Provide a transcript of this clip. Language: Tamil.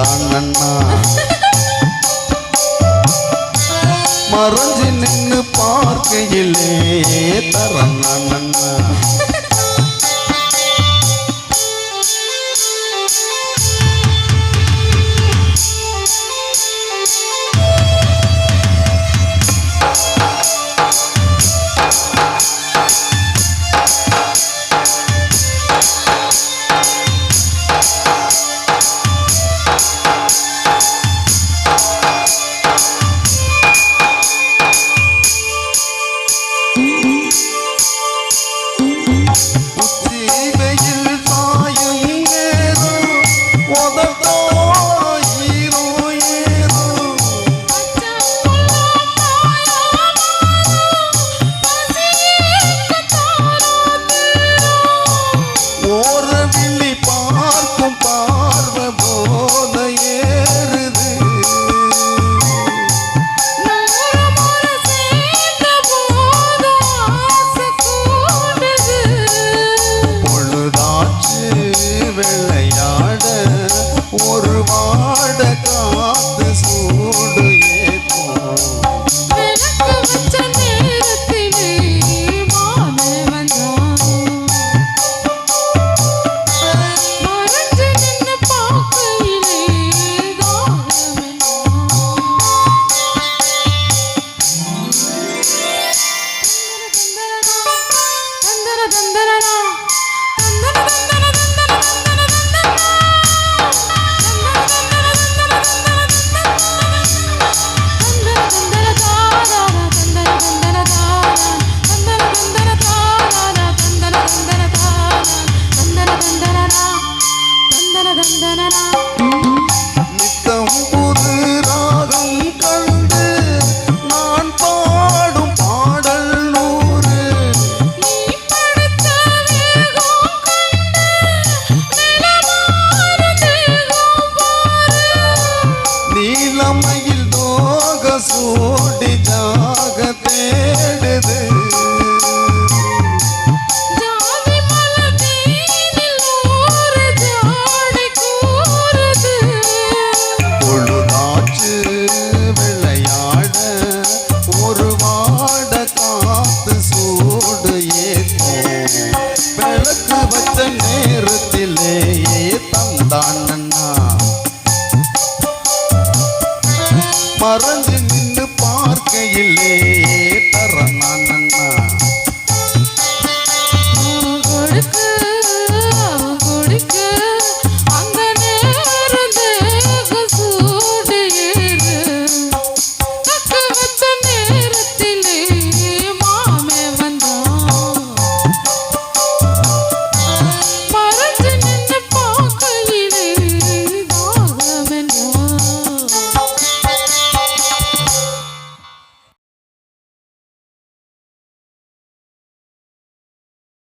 தான் நன்னா மறைஞ்சு நின்று பார்க்கையிலே தரண்ணா நன்னா ஒரு காத்து சூடு ஏற்றும் சூடி ஜாக தேடுது. பொழுதாச்சு விளையாட ஒரு வாட காத்து சூடு ஏற்றும் விளக்கு வச்ச நேரத்திலேயே தந்தான் அண்ணா. மறைஞ்சு நின்று பார்க்கையிலே தரனான் அண்ணா